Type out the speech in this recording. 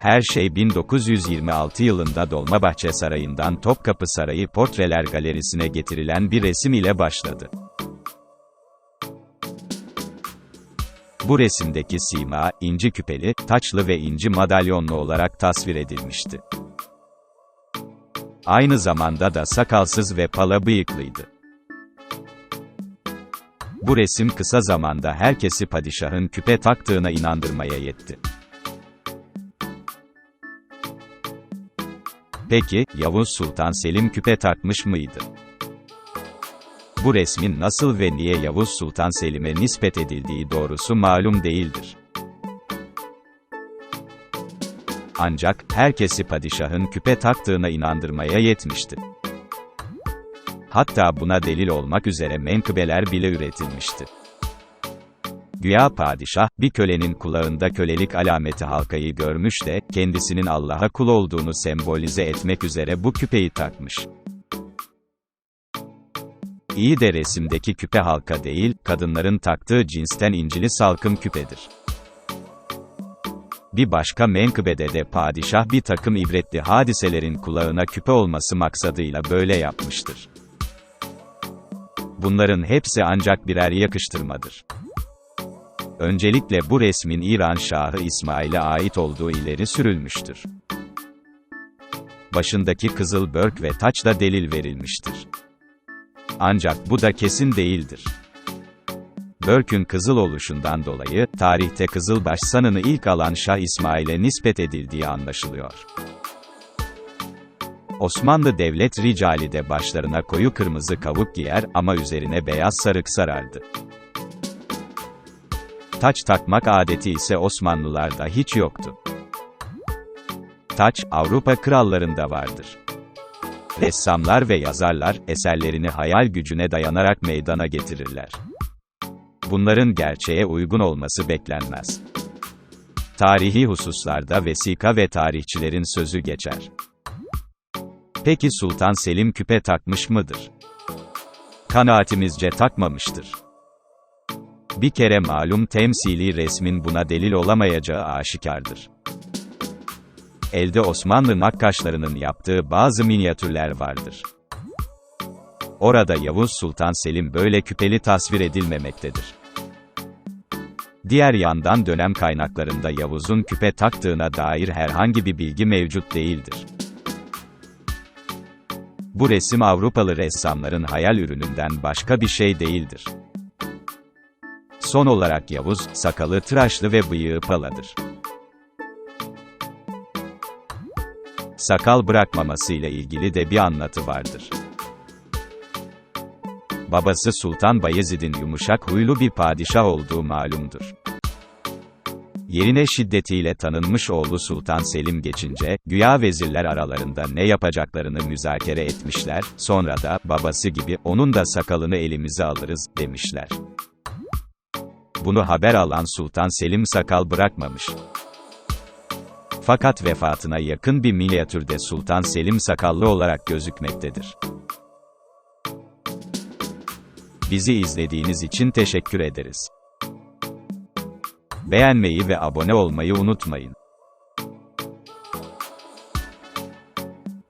Her şey 1926 yılında Dolmabahçe Sarayı'ndan Topkapı Sarayı Portreler Galerisi'ne getirilen bir resim ile başladı. Bu resimdeki sima, inci küpeli, taçlı ve inci madalyonlu olarak tasvir edilmişti. Aynı zamanda da sakalsız ve pala bıyıklıydı. Bu resim kısa zamanda herkesi padişahın küpe taktığına inandırmaya yetti. Peki, Yavuz Sultan Selim küpe takmış mıydı? Bu resmin nasıl ve niye Yavuz Sultan Selim'e nispet edildiği doğrusu malum değildir. Ancak, herkesi padişahın küpe taktığına inandırmaya yetmişti. Hatta buna delil olmak üzere menkıbeler bile üretilmişti. Güya padişah, bir kölenin kulağında kölelik alameti halkayı görmüş de, kendisinin Allah'a kul olduğunu sembolize etmek üzere bu küpeyi takmış. İyi de resimdeki küpe halka değil, kadınların taktığı cinsten incili salkım küpedir. Bir başka menkıbede de padişah bir takım ibretli hadiselerin kulağına küpe olması maksadıyla böyle yapmıştır. Bunların hepsi ancak birer yakıştırmadır. Öncelikle bu resmin İran Şahı İsmail'e ait olduğu ileri sürülmüştür. Başındaki kızıl börk ve taç da delil verilmiştir. Ancak bu da kesin değildir. Börk'ün kızıl oluşundan dolayı, tarihte Kızılbaş sanını ilk alan Şah İsmail'e nispet edildiği anlaşılıyor. Osmanlı devlet ricali de başlarına koyu kırmızı kavuk giyer ama üzerine beyaz sarık sarardı. Taç takmak adeti ise Osmanlılarda hiç yoktu. Taç, Avrupa krallarında vardır. Ressamlar ve yazarlar, eserlerini hayal gücüne dayanarak meydana getirirler. Bunların gerçeğe uygun olması beklenmez. Tarihi hususlarda vesika ve tarihçilerin sözü geçer. Peki Sultan Selim küpe takmış mıdır? Kanaatimizce takmamıştır. Bir kere malum temsili resmin buna delil olamayacağı aşikardır. Elde Osmanlı nakkaşlarının yaptığı bazı minyatürler vardır. Orada Yavuz Sultan Selim böyle küpeli tasvir edilmemektedir. Diğer yandan dönem kaynaklarında Yavuz'un küpe taktığına dair herhangi bir bilgi mevcut değildir. Bu resim Avrupalı ressamların hayal ürününden başka bir şey değildir. Son olarak Yavuz, sakalı tıraşlı ve bıyığı paladır. Sakal bırakmamasıyla ilgili de bir anlatı vardır. Babası Sultan Bayezid'in yumuşak huylu bir padişah olduğu malumdur. Yerine şiddetiyle tanınmış oğlu Sultan Selim geçince, güya vezirler aralarında ne yapacaklarını müzakere etmişler, sonra da, babası gibi, onun da sakalını elimize alırız, demişler. Bunu haber alan Sultan Selim sakal bırakmamış. Fakat vefatına yakın bir minyatürde Sultan Selim sakallı olarak gözükmektedir. Bizi izlediğiniz için teşekkür ederiz. Beğenmeyi ve abone olmayı unutmayın.